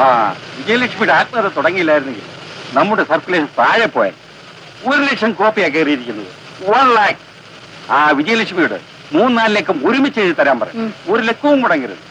ആ വിജയലക്ഷ്മിയുടെ ആത്മഹത്യ തുടങ്ങിയില്ലായിരുന്നെങ്കിൽ നമ്മുടെ സർക്കുലേഷൻ താഴെ പോയാൽ ഒരു ലക്ഷം കോപ്പിയാ കയറിയിരിക്കുന്നത്. വൺ ലാക്ക് ആ വിജയലക്ഷ്മിയുടെ മൂന്നാൽ ലക്കം ഒരുമിച്ച് എഴുതി തരാൻ പറയും ഒരു ലക്കവും മുടങ്ങരുത്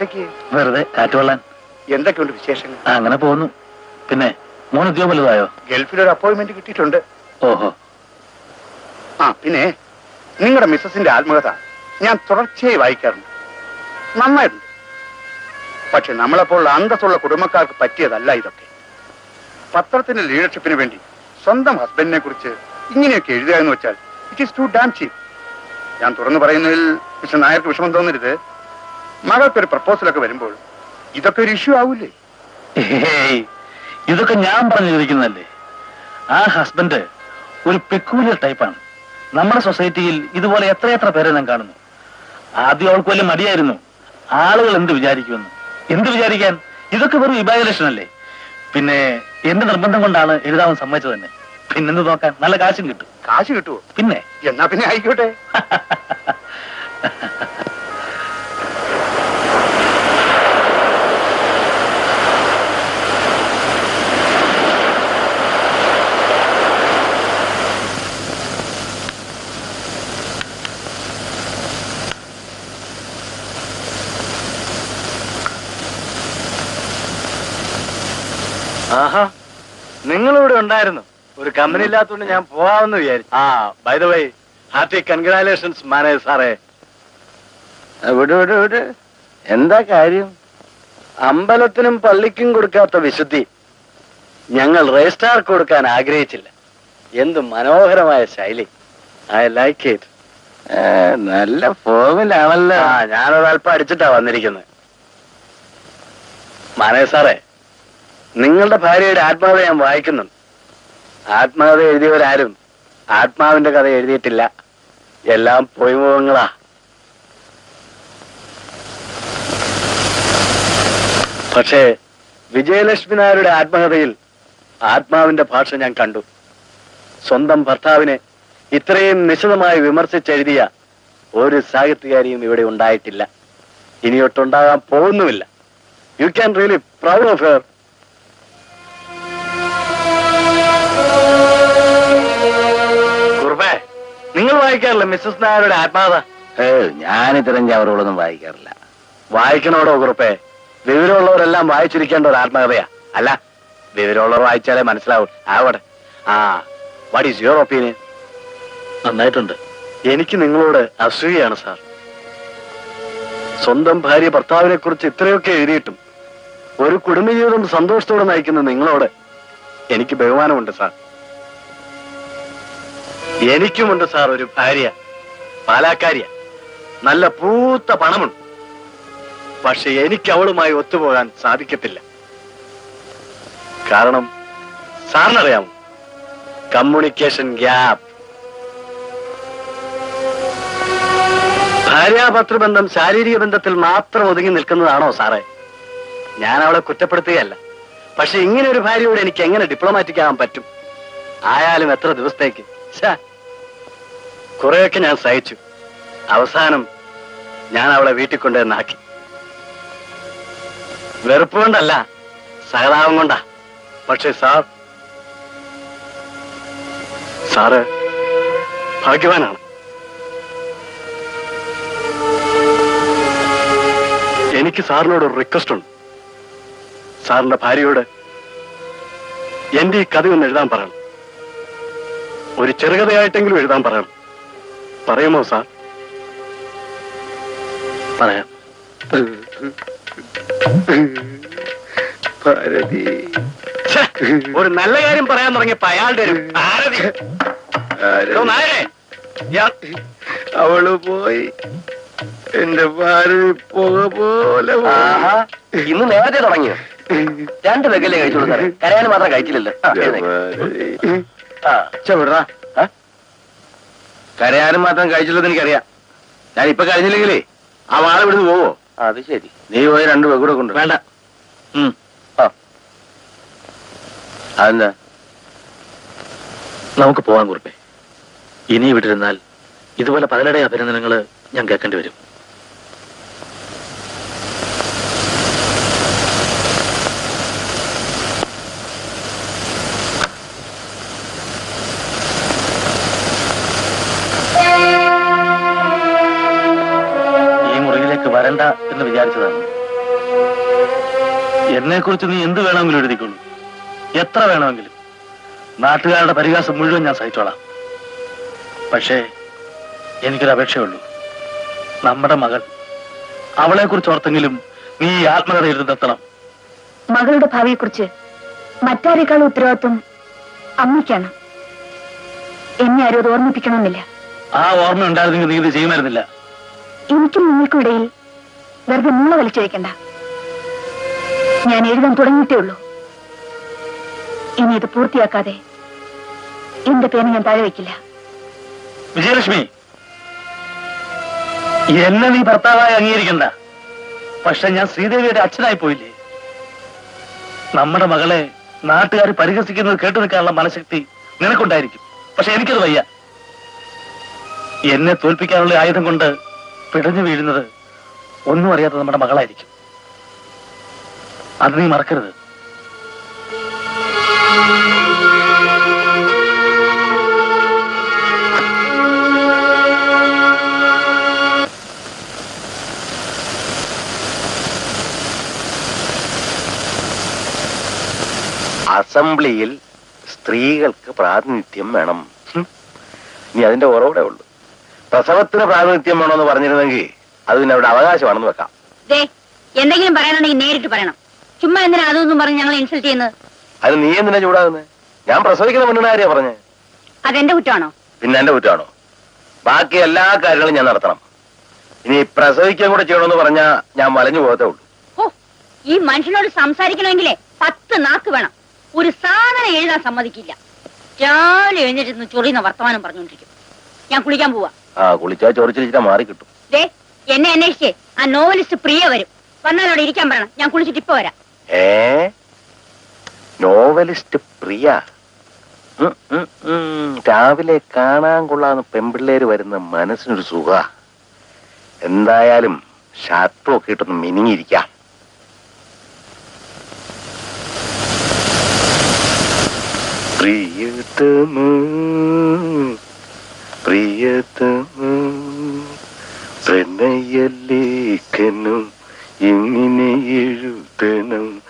ഒറ്റയ്ക്ക്. വെറുതെ കാറ്റുകൊള്ളാൻ എന്തൊക്കെയുണ്ട് വിശേഷങ്ങൾ? അങ്ങനെ പോകുന്നു. പിന്നെ മോൻ ഉദ്യോഗം വലുതായോ? ഗൾഫിൽ ഒരു അപ്പോയിന്റ്മെന്റ് കിട്ടിയിട്ടുണ്ട്. ഓഹോ. ആ പിന്നെ നിങ്ങളുടെ മിസ്സസിന്റെ ആത്മകഥ ഞാൻ തുടർച്ചയായി വായിക്കാറുണ്ട്. നന്നായിട്ടുണ്ട്. പക്ഷെ നമ്മളെപ്പോലുള്ള അന്തസ്സുള്ള കുടുംബക്കാർക്ക് പറ്റിയതല്ല ഇതൊക്കെ. പത്രത്തിന്റെ ലീഡർഷിപ്പിന് വേണ്ടി സ്വന്തം ഹസ്ബൻഡിനെ കുറിച്ച് ഇങ്ങനെയൊക്കെ എഴുതുക എന്ന് വെച്ചാൽ it is too damn cheap ഞാൻ തുറന്നു പറയുന്നതിൽ മിസ്റ്റർ നായർക്ക് വിഷമം തോന്നരുത്. മകൾക്കൊരു പ്രപ്പോസലൊക്കെ വരുമ്പോൾ ഇതൊക്കെ ഒരു ഇഷ്യൂ ആവൂലേ? ഇതൊക്കെ ഞാൻ പറഞ്ഞു ചോദിക്കുന്നതല്ലേ ആ ഹസ്ബൻഡ് ഒരു പെക്കൂലിയർ ടൈപ്പാണ് നമ്മുടെ സൊസൈറ്റിയിൽ ഇതുപോലെ എത്രയെത്ര പേരെ ഞാൻ കാണുന്നു. ആദ്യം അവൾക്ക് വലിയ മടിയായിരുന്നു. ആളുകൾ എന്ത് വിചാരിക്കുമെന്ന്. എന്ത് വിചാരിക്കാൻ? ഇതൊക്കെ വെറും ഇവാലുവേഷൻ അല്ലേ? പിന്നെ എന്റെ നിർബന്ധം കൊണ്ടാണ് എഴുതാൻ സമ്മതിച്ചത് തന്നെ. പിന്നെന്ത് നോക്കാൻ? നല്ല കാശും കിട്ടും. കാശ് കിട്ടുമോ പിന്നെ? എന്നാ പിന്നെ ആയിക്കോട്ടെ. ഉണ്ടായിരുന്നു. ഒരു കമ്പനി ഇല്ലാത്തതുകൊണ്ട് ഞാൻ പോവാമെന്ന് വിചാരിച്ചു. ആ by the way happy congratulations manage സാറേ. വിട് വിട് വിട്. എന്താ കാര്യം? അമ്പലത്തിനും പള്ളിക്കും കൊടുക്കാത്ത വിശുദ്ധി ഞങ്ങൾ രജിസ്ട്രാർക്ക് കൊടുക്കാൻ ആഗ്രഹിച്ചില്ല. എന്ത് മനോഹരമായ ശൈലി. ഐ ലൈക്ക് ഇറ്റ് നല്ല ഫോമിലാണല്ലോ. ആ ഞാനൊരൽപ്പം അടിച്ചിട്ടാ വന്നിരിക്കുന്നത്. മാനേജ് സാറേ നിങ്ങളുടെ ഭാര്യയുടെ ആത്മാവ് ഞാൻ വായിക്കുന്നുണ്ട്. ആത്മാവ് എഴുതിയവരാരും ആത്മാവിന്റെ കഥ എഴുതിയിട്ടില്ല. എല്ലാം പൊയ്മുഖങ്ങളാ. പക്ഷേ വിജയലക്ഷ്മി നായരുടെ ആത്മകഥയിൽ ആത്മാവിന്റെ ഭാഷ ഞാൻ കണ്ടു. സ്വന്തം ഭർത്താവിനെ ഇത്രയും നിശിതമായി വിമർശിച്ചെഴുതിയ ഒരു സാഹിത്യകാരിയും ഇവിടെ ഉണ്ടായിട്ടില്ല. ഇനിയൊട്ടുണ്ടാകാൻ പോകുന്നുമില്ല. You can really proud of her നിങ്ങൾ വായിക്കാറില്ല മിസ്സസ് നായരുടെ ആത്മാകഥ ഞാൻ ഇത്തരം ചവറുകളൊന്നും വായിക്കാറില്ല. വായിക്കണോടോ കുറുപ്പേ? വിവരമുള്ളവരെല്ലാം വായിച്ചിരിക്കേണ്ട ഒരു ആത്മകഥയാ അല്ല വിവരമുള്ളവർ വായിച്ചാലേ മനസ്സിലാവും. ആവട്ടെ. ആ വാട്ട് ഈസ് യുവർ ഒപ്പീനിയൻ നന്നായിട്ടുണ്ട്. എനിക്ക് നിങ്ങളോട് അസൂയാണ് സാർ സ്വന്തം ഭാര്യ ഭർത്താവിനെ കുറിച്ച് ഇത്രയൊക്കെ എഴുതിയിട്ടും ഒരു കുടുംബജീവിതം സന്തോഷത്തോടെ നയിക്കുന്ന നിങ്ങളോട് എനിക്ക് ബഹുമാനമുണ്ട് സാർ എനിക്കുമുണ്ട് സാർ ഒരു ഭാര്യ. പാലാക്കാരിയ. നല്ല പൂത്ത പണമുണ്ട്. പക്ഷെ എനിക്ക് അവളുമായി ഒത്തുപോകാൻ സാധിക്കത്തില്ല. കാരണം സാറിനറിയാമോ? കമ്മ്യൂണിക്കേഷൻ ഗ്യാപ്പ് ഭാര്യാഭർത്തൃബന്ധം ശാരീരിക ബന്ധത്തിൽ മാത്രം ഒതുങ്ങി നിൽക്കുന്നതാണോ സാറേ? ഞാൻ അവളെ കുറ്റപ്പെടുത്തുകയല്ല. പക്ഷെ ഇങ്ങനെ ഒരു ഭാര്യയോട് എനിക്ക് എങ്ങനെ ഡിപ്ലോമാറ്റിക് ആവാൻ പറ്റും? ആയാലും എത്ര ദിവസത്തേക്ക്. കുറെയൊക്കെ ഞാൻ സഹിച്ചു. അവസാനം ഞാൻ അവളെ വീട്ടിൽ കൊണ്ടുവന്ന് ആക്കി വെറുപ്പ് കൊണ്ടല്ല സഹതാപം കൊണ്ടാ. പക്ഷെ സാർ സാറ് ഭാഗ്യവാനാണ്. എനിക്ക് സാറിനോട് ഒരു റിക്വസ്റ്റ് ഉണ്ട് സാറിന്റെ ഭാര്യയോട് എന്റെ ഈ കഥ ഒന്ന് എഴുതാൻ പറയണം. ഒരു ചെറുകഥയായിട്ടെങ്കിലും എഴുതാൻ പറയണം. പറയുമോ സാർ? പറയാം. ഭാരതി. ഒരു നല്ല കാര്യം പറയാൻ തുടങ്ങിയപ്പോ അയാളുടെ ഒരു ഭാരതി. അവൾ പോയി എന്റെ ഭാരതി പുക പോലെ ഇന്ന് നേരത്തെ തുടങ്ങിയോ? രണ്ട് വെക്കല്ലേ കഴിച്ചോളൂ കൊടുക്കാറ് കരയാൻ മാത്രം കഴിച്ചില്ലല്ലോ. വിടറാ. കരയാനും മാത്രം കഴിച്ചുള്ളത് എനിക്കറിയാം. ഞാൻ ഇപ്പൊ കഴിഞ്ഞില്ലെങ്കിലേ ആ വാള ഇവിടുന്ന് പോവോ? അത് ശരി. നീ പോയി രണ്ടു പേക്കൂടെ കൊണ്ട്. വേണ്ട. അതെന്താ? നമുക്ക് പോവാൻ കുറിപ്പേ. ഇനി വിട്ടിരുന്നാൽ ഇതുപോലെ പലരുടെ അഭിനന്ദനങ്ങൾ ഞാൻ കേൾക്കേണ്ടി വരും. എന്നെ കുറിച്ച് നീ എന്ത് വേണമെങ്കിലും എഴുതിക്കൊള്ളൂ എത്ര വേണമെങ്കിലും. നാട്ടുകാരുടെ പരിഹാസം മുഴുവൻ ഞാൻ സഹിച്ചോളാം. പക്ഷേ എനിക്കൊരു അപേക്ഷയുള്ളൂ. നമ്മുടെ മകൾ അവളെക്കുറിച്ച് ഓർത്തെങ്കിലും നീ ഈ ആത്മകഥ എഴുതിത്തണം മകളുടെ ഭാവിയെക്കുറിച്ച് മറ്റാരേക്കാൾ ഉത്തരവാദിത്വം അമ്മയ്ക്കാണ്. എന്നെ ആരും അത് ഓർമ്മിപ്പിക്കണമെന്നില്ല. ആ ഓർമ്മ ഉണ്ടായിരുന്നെങ്കിൽ നീ ഇത് ചെയ്യുമായിരുന്നില്ല. എനിക്കും നിങ്ങൾക്കും ഇടയിൽ വെറുതെ മുള്ള വലിച്ചു ഞാൻ എഴുതാൻ തുടങ്ങിയിട്ടേ ഉള്ളൂ. ഇനി ഇത് പൂർത്തിയാക്കാതെ എന്റെ പേന ഞാൻ താഴെ വയ്ക്കില്ല. വിജയലക്ഷ്മി എന്നെ നീ ഭർത്താവായി അംഗീകരിക്കണ്ട. പക്ഷെ ഞാൻ ശ്രീദേവിയുടെ അച്ഛനായി പോയില്ലേ? നമ്മുടെ മകളെ നാട്ടുകാർ പരിഹസിക്കുന്നത് കേട്ടു നിൽക്കാനുള്ള മനഃശക്തി നിനക്കുണ്ടായിരിക്കും. പക്ഷെ എനിക്കത് വയ്യ. എന്നെ തോൽപ്പിക്കാനുള്ള ആയുധം കൊണ്ട് പിടഞ്ഞു വീഴുന്നത് ഒന്നും അറിയാത്ത നമ്മുടെ മകളായിരിക്കും. അത് നീ മറക്കരുത്. അസംബ്ലിയിൽ സ്ത്രീകൾക്ക് പ്രാതിനിധ്യം വേണം. നീ അതിന്റെ ഉറവിടെ ഉള്ളു. പ്രസവത്തിന് പ്രാതിനിധ്യം വേണമെന്ന് പറഞ്ഞിരുന്നെങ്കിൽ അത് പിന്നെ അവിടെ അവകാശമാണെന്ന് വെക്കാം. എന്തെങ്കിലും പറയാനുണ്ടെങ്കിൽ നേരിട്ട് പറയണം. ചുമ്മാ എന്തിനാ അതൊന്നും പറഞ്ഞ് ഞങ്ങൾ ഇൻസൾട്ട് ചെയ്യുന്നത്? അത് നീ എന്തിനാ ചൂടാകുന്നത് ഞാൻ പ്രസവിക്കുന്ന പെണ്ണിന്റെ പറഞ്ഞു പറഞ്ഞേ? അതെന്റെ കുറ്റമാണോ? പിന്നെ എന്റെ കുറ്റമാണോ? ബാക്കി എല്ലാ കാര്യങ്ങളും ഞാൻ നടത്തണം. ഇനി പ്രസവിക്കാൻ കൂടെ ചെയ്യണമെന്ന് പറഞ്ഞാ ഞാൻ വലഞ്ഞു പോകത്തേ ഉള്ളൂ. ഓ ഈ മനുഷ്യനോട് സംസാരിക്കണമെങ്കിലേ പത്ത് നാക്ക് വേണം. ഒരു സാധനം എഴുതാൻ സമ്മതിക്കില്ല. രാവിലെ എഴുന്നേറ്റ് ചൊറിയുന്ന വർത്തമാനം പറഞ്ഞുകൊണ്ടിരിക്കും. ഞാൻ കുളിക്കാൻ പോവാ. ആ കുളിച്ചാ ചൊറിച്ചിരിച്ചാ മാറി കിട്ടും ദേ എന്നെ അന്വേഷിച്ചേ. ആ നോവലിസ്റ്റ് പ്രിയ വരും. വന്നാലോടെ ഇരിക്കാൻ പറയണം. ഞാൻ കുളിച്ചിട്ട് ഇപ്പൊ വരാം. ഏ? നോവലിസ്റ്റ് പ്രിയ. രാവിലെ കാണാൻ കൊള്ളാന്ന് പെമ്പിള്ളേര് വരുന്ന മനസ്സിനൊരു സുഖ. എന്തായാലും ഷർട്ടും ഒക്കെ ഇട്ടൊന്ന് മിനിങ്ങിയിരിക്കാം. പ്രിയതമ പ്രിയതമ പ്രണയലേഖനം എങ്ങനെ എഴുതണം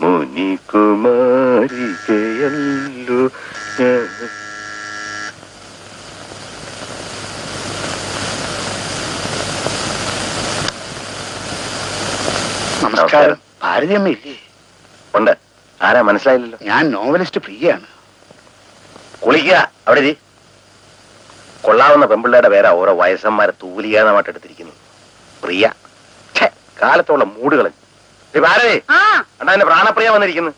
മുനികുമാരികയല്ലോ ഞാൻ. നമസ്കാരം. ഭാരതിയമ്മയില്ലേ? ഉണ്ട്. ആരാ മനസ്സിലായില്ലല്ലോ? ഞാൻ നോവലിസ്റ്റ് പ്രിയയാണ്. കുളിക്കുക അവിടെ ഇരി. കൊള്ളാവുന്ന പെമ്പിള്ളയുടെ പേരാ ഓരോ വയസ്സന്മാരെ തൂലിയാനമായിട്ട് എടുത്തിരിക്കുന്നു പ്രിയ. കാലത്തോളം മൂടുകൾ ഭാരതി ആ. അണ്ണാ എന്റെ പ്രാണപ്രിയ വന്നിരിക്കുന്നു.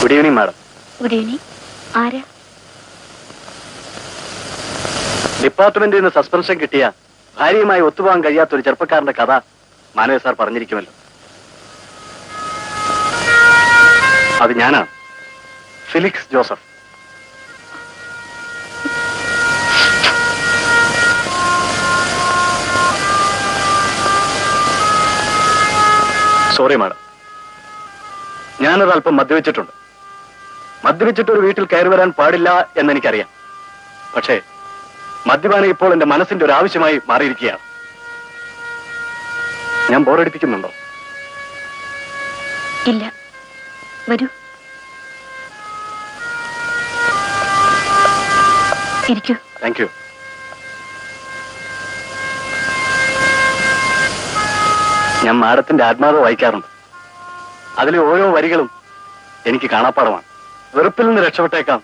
Good evening madam good evening ആരാ? ഡിപ്പാർട്ട്മെന്റിൽ നിന്ന് സസ്പെൻഷൻ കിട്ടിയ ഭാര്യയുമായി ഒത്തുപോകാൻ കഴിയാത്ത ഒരു ചെറുപ്പക്കാരന്റെ കഥ മാനവ സാർ പറഞ്ഞിരിക്കുമല്ലോ. അത് ഞാനാണ് ഫിലിക്സ് ജോസഫ്. സോറി മാഡം ഞാനത് അല്പം മദ്യവെച്ചിട്ടുണ്ട് മദ്യവെച്ചിട്ട് ഒരു വീട്ടിൽ കയറി വരാൻ പാടില്ല എന്നെനിക്കറിയാം. പക്ഷേ മദ്യപാനം ഇപ്പോൾ എന്റെ മനസ്സിന്റെ ഒരു ആവശ്യമായി മാറിയിരിക്കുകയാണ്. ഞാൻ ബോറടിപ്പിക്കുന്നുണ്ടോ ഇല്ല. വരൂ. ഇരിക്കൂ. താങ്ക് യു ഞാൻ മാഡത്തിന്റെ ആത്മാവ് വായിക്കാറുണ്ട്. അതിലെ ഓരോ വരികളും എനിക്ക് കാണാപ്പാടമാണ് വെറുപ്പിൽ നിന്ന് രക്ഷപ്പെട്ടേക്കാം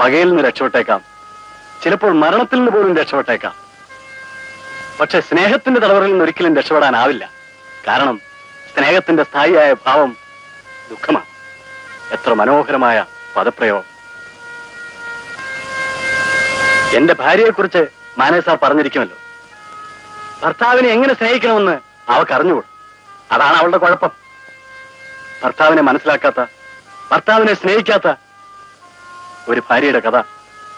പകയിൽ നിന്ന് രക്ഷപ്പെട്ടേക്കാം ചിലപ്പോൾ മരണത്തിൽ നിന്ന് പോലും രക്ഷപ്പെട്ടേക്കാം. പക്ഷെ സ്നേഹത്തിന്റെ തടവറിൽ നിന്ന് ഒരിക്കലും രക്ഷപ്പെടാനാവില്ല. കാരണം സ്നേഹത്തിന്റെ സ്ഥായിയായ ഭാവം ദുഃഖമാണ്. എത്ര മനോഹരമായ പദപ്രയോഗം. എന്റെ ഭാര്യയെക്കുറിച്ച് മാനേ സാർ പറഞ്ഞിരിക്കുമല്ലോ. ഭർത്താവിനെ എങ്ങനെ സ്നേഹിക്കണമെന്ന് അവൾക്ക് അറിഞ്ഞുകൂടും. അതാണ് അവളുടെ കുഴപ്പം. ഭർത്താവിനെ മനസ്സിലാക്കാത്ത ഭർത്താവിനെ സ്നേഹിക്കാത്ത ഒരു ഭാര്യയുടെ കഥ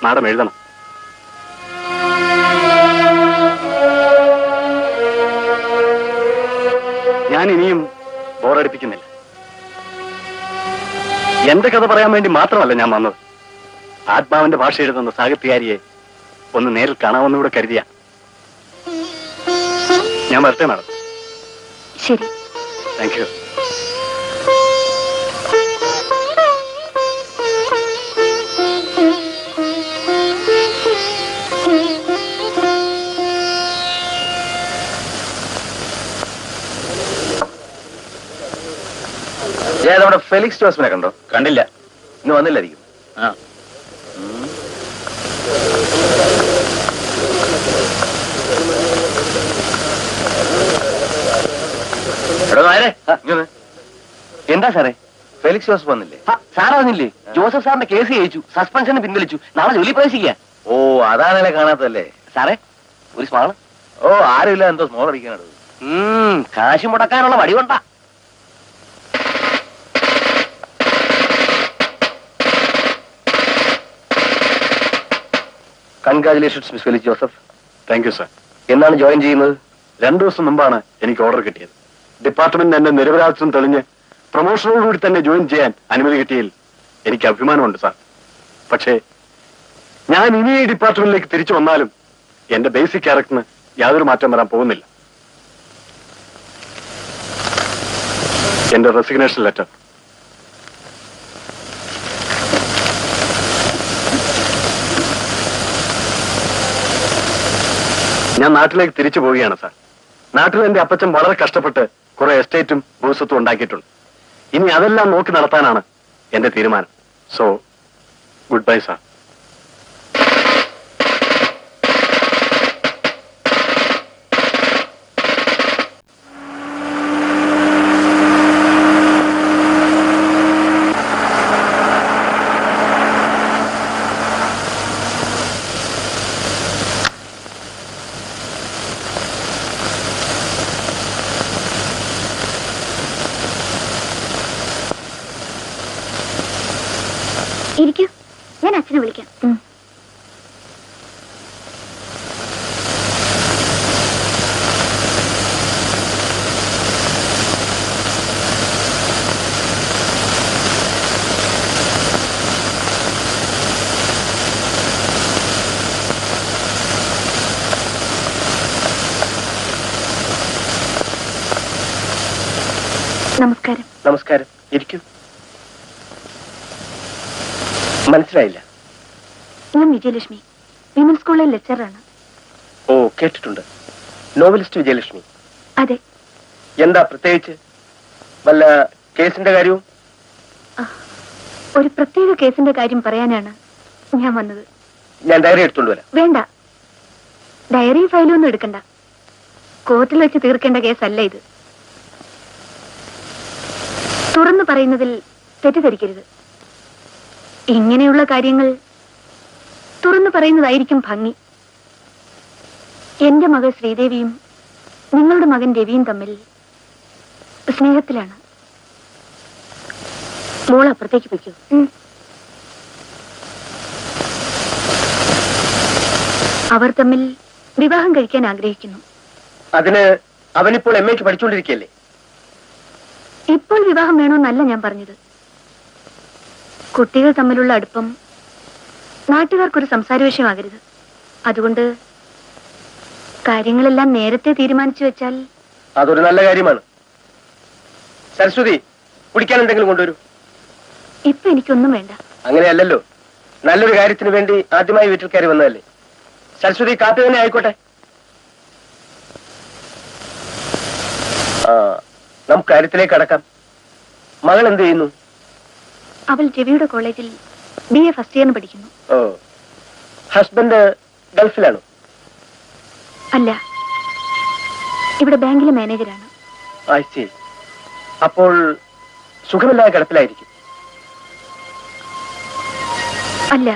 മാഡം എഴുതണം. ഞാൻ ഇനിയും ബോറടിപ്പിക്കുന്നില്ല. എന്റെ കഥ പറയാൻ വേണ്ടി മാത്രമല്ല ഞാൻ വന്നത്. ആത്മാവിന്റെ ഭാഷ എഴുതുന്ന സാഹിത്യകാരിയെ ഒന്ന് നേരിൽ കാണാമെന്നുകൂടെ കരുതിയ. ഞാൻ വരട്ടെ മാഡം. ശരി. താങ്ക് യു ഞാൻ നമ്മുടെ ഫെലിക്സ് ജോസഫിനെ കണ്ടോ? കണ്ടില്ല. ഇന്ന് വന്നില്ലായിരിക്കും. ആ. എന്താ സാറേ? ഫെലിക്സ് ജോസഫ് വന്നില്ലേ? സാർ വന്നില്ലേ? ജോസഫ് സാറിന്റെ കേസ് ജയിച്ചു. സസ്പെൻഷന് പിൻവലിച്ചു. നാളെ ജോലി പ്രവേശിക്കുക. ഓ അതാണല്ലേ കാണാത്തല്ലേ സാറേ ഒരു സ്മാൾ ഓ ആരുമില്ല എന്തോ സ്മോൾ അടിക്കാനുള്ളത് ഉം, കാശ് മുടക്കാനുള്ള വടി കൊണ്ട. Congratulations miss Felix Joseph. Thank you sir എന്നാണ് ജോയിൻ ചെയ്യുന്നത്? രണ്ടു ദിവസം മുമ്പാണ് എനിക്ക് ഓർഡർ കിട്ടിയത്. ഡിപ്പാർട്ട്മെന്റ് എന്റെ നിരപരാധിത്വം തെളിഞ്ഞ് പ്രൊമോഷനോടുകൂടി തന്നെ ജോയിൻ ചെയ്യാൻ അനുമതി കിട്ടിയതിൽ എനിക്ക് അഭിമാനമുണ്ട് സാർ പക്ഷേ ഞാൻ ഇനി ഈ ഡിപ്പാർട്ട്മെന്റിലേക്ക് തിരിച്ചു വന്നാലും എന്റെ ബേസിക് ക്യാരക്ടറിന് യാതൊരു മാറ്റം വരാൻ പോകുന്നില്ല. എന്റെ റെസിഗ്നേഷൻ ലെറ്റർ ഞാൻ നാട്ടിലേക്ക് തിരിച്ചു പോവുകയാണ് സാർ. നാട്ടിൽ എന്റെ അപ്പച്ചൻ വളരെ കഷ്ടപ്പെട്ട് കുറെ എസ്റ്റേറ്റും ഭൂസ്വത്തും ഉണ്ടാക്കിയിട്ടുണ്ട്. ഇനി അതെല്ലാം നോക്കി നടത്താനാണ് എന്റെ തീരുമാനം. സോ ഗുഡ് ബൈ സാർ ഇരിക്കൂ ഞാൻ അച്ഛനെ വിളിക്കാം നമസ്കാരം. ഇരിക്കൂ. മനസ്സിലായില്ല. ഞാൻ വിജയലക്ഷ്മി. വിമൻസ് സ്കൂളിലെ ലെക്ചറാണ്. ഓ കേട്ടിട്ടുണ്ട്. നോവലിസ്റ്റ് വിജയലക്ഷ്മി. അതെ. എന്താ പ്രത്യേകിച്ച്? വല്ല കേസിന്റെ കാര്യവും? ഒരു പ്രത്യേക കേസിന്റെ കാര്യം പറയാനാണ് ഞാൻ വന്നത്. ഞാൻ ഡയറി എടുത്തോണ്ട് വരാം. വേണ്ട. ഡയറി ഫയലൊന്നും എടുക്കണ്ട. കോർട്ടിൽ വെച്ച് തീർക്കേണ്ട കേസല്ല ഇത്. തുറന്നു പറയുന്നതിൽ തെറ്റിദ്ധരിക്കരുത്. ഇങ്ങനെയുള്ള കാര്യങ്ങൾ തുറന്നു പറയുന്നതായിരിക്കും ഭംഗി. എന്റെ മകൾ ശ്രീദേവിയും നിങ്ങളുടെ മകൻ രവിയും തമ്മിൽ സ്നേഹത്തിലാണ്. മോൾ അപ്പുറത്തേക്ക് വയ്ക്കൂ അവർ തമ്മിൽ വിവാഹം കഴിക്കാൻ ആഗ്രഹിക്കുന്നു. അതിന് അവനിപ്പോൾ എം എക്ക് പഠിച്ചുകൊണ്ടിരിക്കുകയല്ലേ? ഇപ്പോൾ വിവാഹം വേണമെന്നല്ല ഞാൻ പറഞ്ഞത്. കുട്ടികൾ തമ്മിലുള്ള അടുപ്പം നാട്ടുകാർക്കൊരു സംസാര വിഷയമാകരുത്. അതുകൊണ്ട് കാര്യങ്ങളെല്ലാം നേരത്തെ തീരുമാനിച്ചു വെച്ചാൽ അതൊരു നല്ല കാര്യമാണ്. സരസ്വതി കുടിക്കാൻ എന്തെങ്കിലും കൊണ്ടുവരൂ. ഇപ്പൊ എനിക്കൊന്നും വേണ്ട. അങ്ങനെയല്ലല്ലോ. നല്ലൊരു കാര്യത്തിന് വേണ്ടി ആദ്യമായി വീട്ടിൽ കയറി വന്നതല്ലേ. സരസ്വതി കാപ്പി തന്നെ ആയിക്കോട്ടെ. ആ നമുക്ക് കാര്യത്തിലേക്ക് കടക്കാം. മകൾ എന്ത് ചെയ്യുന്നു? അവൾ രവിയുടെ കോളേജിൽ ബി എ ഫസ്റ്റ് ഇയറിന് പഠിക്കുന്നു. ഓ. ഹസ്ബൻഡ് ഗൾഫിലാണോ? അല്ല. ഇവിടെ ബാങ്കിലെ മാനേജരാണ്. അപ്പോൾ സുഖമില്ലാതെ കിടപ്പിലായിരിക്കും. അല്ല.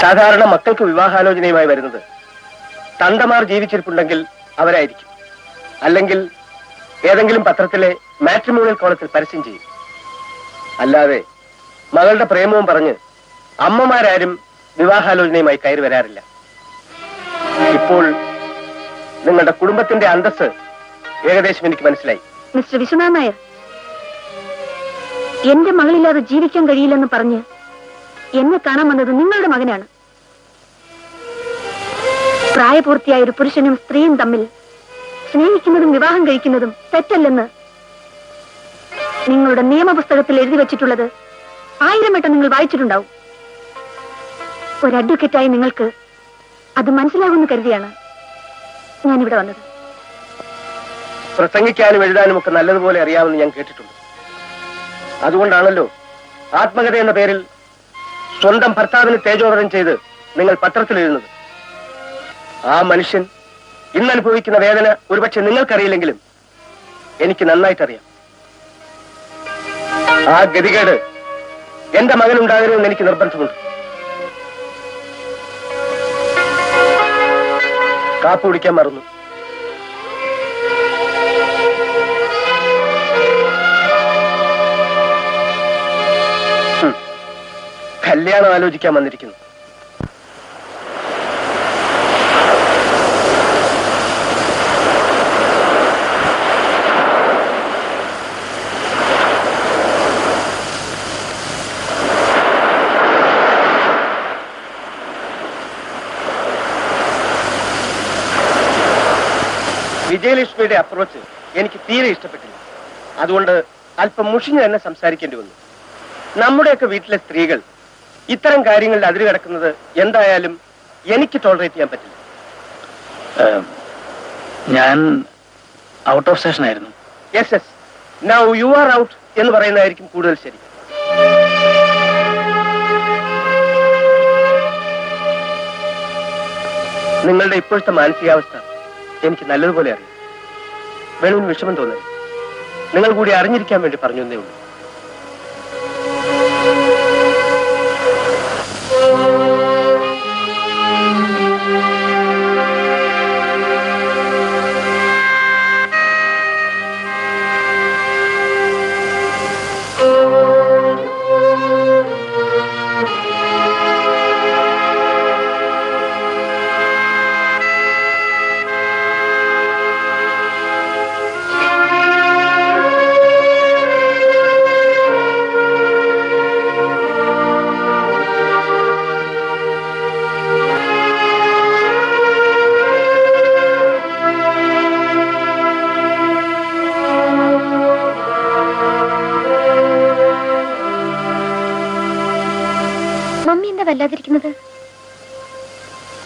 സാധാരണ മക്കൾക്ക് വിവാഹാലോചനയുമായി വരുന്നത് തണ്ടമാർ ജീവിച്ചിരിപ്പുണ്ടെങ്കിൽ അവരായിരിക്കും. അല്ലെങ്കിൽ ഏതെങ്കിലും പത്രത്തിലെ മാട്രിമോണിയൽ കോളത്തിൽ പരസ്യം ചെയ്യും. അല്ലാതെ മകളുടെ പ്രേമവും പറഞ്ഞ് അമ്മമാരാരും വിവാഹാലോചനയുമായി കയറി വരാറില്ല. ഇപ്പോൾ നിങ്ങളുടെ കുടുംബത്തിന്റെ അന്തസ് ഏകദേശം എനിക്ക് മനസ്സിലായി. മിസ്റ്റർ വിശ്വനാഥ് എന്റെ മകളില്ലാതെ ജീവിക്കാൻ കഴിയില്ലെന്ന് പറഞ്ഞ് എന്നെ കാണാൻ വന്നത് നിങ്ങളുടെ മകനാണ്. പ്രായപൂർത്തിയായ ഒരു പുരുഷനും സ്ത്രീയും തമ്മിൽ സ്നേഹിക്കുന്നതും വിവാഹം കഴിക്കുന്നതും തെറ്റല്ലെന്ന് നിങ്ങളുടെ നിയമപുസ്തകത്തിൽ എഴുതി വെച്ചിട്ടുള്ളത് ആയിരം വട്ടം നിങ്ങൾ വായിച്ചിട്ടുണ്ടാവും. ഒരു അഡ്വക്കേറ്റായി നിങ്ങൾക്ക് അത് മനസ്സിലാകുമെന്ന് കരുതിയാണ് ഞാനിവിടെ വന്നത്. പ്രസംഗിക്കാനും എഴുതാനും ഒക്കെ നല്ലതുപോലെ അറിയാമെന്ന് ഞാൻ കേട്ടിട്ടുണ്ട്. അതുകൊണ്ടാണല്ലോ ആത്മകഥ എന്ന പേരിൽ സ്വന്തം ഭർത്താവിന് തേജോവധം ചെയ്ത് നിങ്ങൾ പത്രത്തിൽ എഴുതുന്നത് ആ മനുഷ്യൻ ഇന്ന് അനുഭവിക്കുന്ന വേദന ഒരുപക്ഷെ നിങ്ങൾക്കറിയില്ലെങ്കിലും എനിക്ക് നന്നായിട്ടറിയാം. ആ ഗതികേട് എന്റെ മകൻ ഉണ്ടാകരുതെന്ന് എനിക്ക് നിർബന്ധമുണ്ട്. കാപ്പ് കുടിക്കാൻ മറന്നു. കല്യാണം ആലോചിക്കാൻ വന്നിരിക്കുന്നു. വിജയലക്ഷ്മിയുടെ അപ്രോച്ച് എനിക്ക് തീരെ ഇഷ്ടപ്പെട്ടില്ല. അതുകൊണ്ട് അല്പം മുഷിഞ്ഞ് തന്നെ സംസാരിക്കേണ്ടി വന്നു. നമ്മുടെയൊക്കെ വീട്ടിലെ സ്ത്രീകൾ ഇത്തരം കാര്യങ്ങളിൽ അതിര് കിടക്കുന്നത് എന്തായാലും എനിക്ക് ടോളറേറ്റ് ചെയ്യാൻ പറ്റില്ല. ഞാൻ ഔട്ട് ഓഫ് സ്റ്റേഷൻ ആയിരുന്നു. Yes yes now you are out എന്ന് പറയുന്നതായിരിക്കും കൂടുതൽ ശരി. നിങ്ങളുടെ ഇപ്പോഴത്തെ മാനസികാവസ്ഥ എനിക്ക് നല്ലതുപോലെ അറിയാം. വേണമെന്ന് വിഷമം തോന്നി നിങ്ങൾ കൂടി അറിഞ്ഞിരിക്കാൻ വേണ്ടി പറഞ്ഞു എന്നേ ഉള്ളൂ.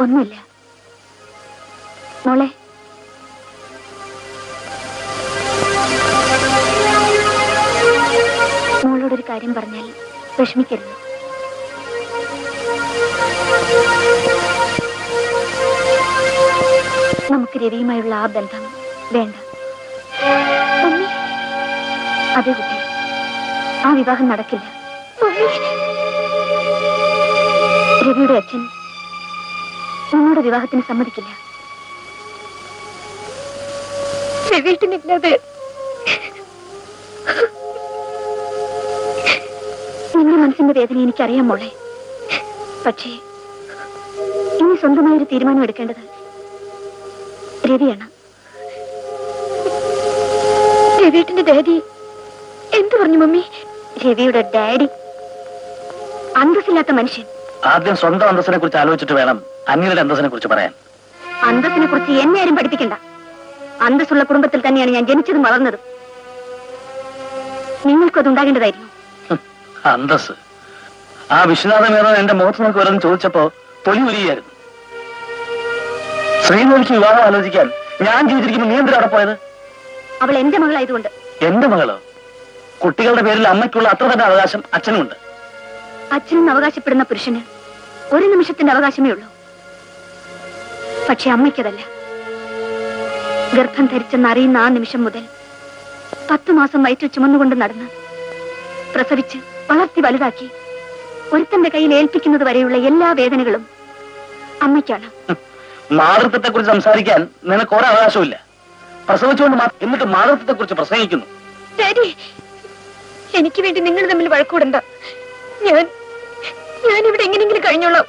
ഒന്നുമില്ല. മോളെ. മോളോടൊരു കാര്യം പറഞ്ഞാൽ വിഷമിക്കരുത്. നമുക്ക് രവിയുമായുള്ള ആ ബന്ധം വേണ്ട. അതെ കുട്ടി. ആ വിവാഹം നടക്കില്ല. രവിയുടെ അച്ഛൻ നിങ്ങളുടെ വിവാഹത്തിന് സമ്മതിക്കില്ല. നിന്റെ മനസ്സിന്റെ വേദന എനിക്കറിയാം മോളെ. പക്ഷേ ഇനി സ്വന്തമായ ഒരു തീരുമാനം എടുക്കേണ്ടത് രവിയാണ്. രവീട്ടിന്റെ ഡാഡി എന്തു പറഞ്ഞു മമ്മി? രവിയുടെ ഡാഡി. അന്തസ്സില്ലാത്ത മനുഷ്യൻ. ആദ്യം സ്വന്തം അന്തസ്സിനെ കുറിച്ച് ആലോചിച്ചിട്ട് വേണം അന്യരുടെ അന്തസ്സിനെ കുറിച്ച് പറയാൻ. അന്തസ്സിനെ കുറിച്ച് എന്നെ ആരും പഠിപ്പിക്കണ്ട. അന്തസ്സുള്ള കുടുംബത്തിൽ തന്നെയാണ് ഞാൻ ജനിച്ചതും വളർന്നതും. നിങ്ങൾക്കും അത് ഉണ്ടാകേണ്ടതായിരുന്നു അന്തസ് ആ വിശ്വനാഥ മേനോൻ എന്റെ മുഖത്ത് നോക്കി വരുന്ന ചോദിച്ചപ്പോ തൊലി ഉരിയായിരുന്നു ശ്രീമതിക്ക് വിവാഹം ആലോചിക്കാൻ ഞാൻ ജീവിച്ചിരിക്കുന്ന നീ എന്തിനാ അവിടെ പോയത്? അവൾ എന്റെ മകളായതുകൊണ്ട്. എന്റെ മകളോ? കുട്ടികളുടെ പേരിൽ അമ്മയ്ക്കുള്ള അത്ര തന്നെ അവകാശം അച്ഛനുമുണ്ട്. അച്ഛനും അവകാശപ്പെടുന്ന പുരുഷന് ഒരു നിമിഷത്തിന്റെ അവകാശമേ ഉള്ളൂ. പക്ഷെ അമ്മയ്ക്കതല്ല. ഗർഭം ധരിച്ചെന്ന് അറിയുന്ന ആ നിമിഷം മുതൽ പത്തു മാസം വയറ്റിൽ ചുമന്നുകൊണ്ട് നടന്ന് പ്രസവിച്ച് വളർത്തി വലുതാക്കി ഒരുത്തന്റെ കയ്യിൽ ഏൽപ്പിക്കുന്നത് വരെയുള്ള എല്ലാ വേദനകളും അമ്മയ്ക്കാണ്. മാതൃത്വത്തെ കുറിച്ച് സംസാരിക്കാൻ നിനക്ക് ഒരവകാശമില്ല പ്രസവിച്ചുകൊണ്ട് എന്നിട്ട് മാതൃത്വത്തെ കുറിച്ച് പ്രസംഗിക്കുന്നു. ശരി എനിക്ക് വേണ്ടി നിങ്ങൾ തമ്മിൽ വഴക്കൂടണ്ട ഞാൻ ഞാൻ ഇവിടെ എങ്ങനെയെങ്കിലും കഴിഞ്ഞോളാം.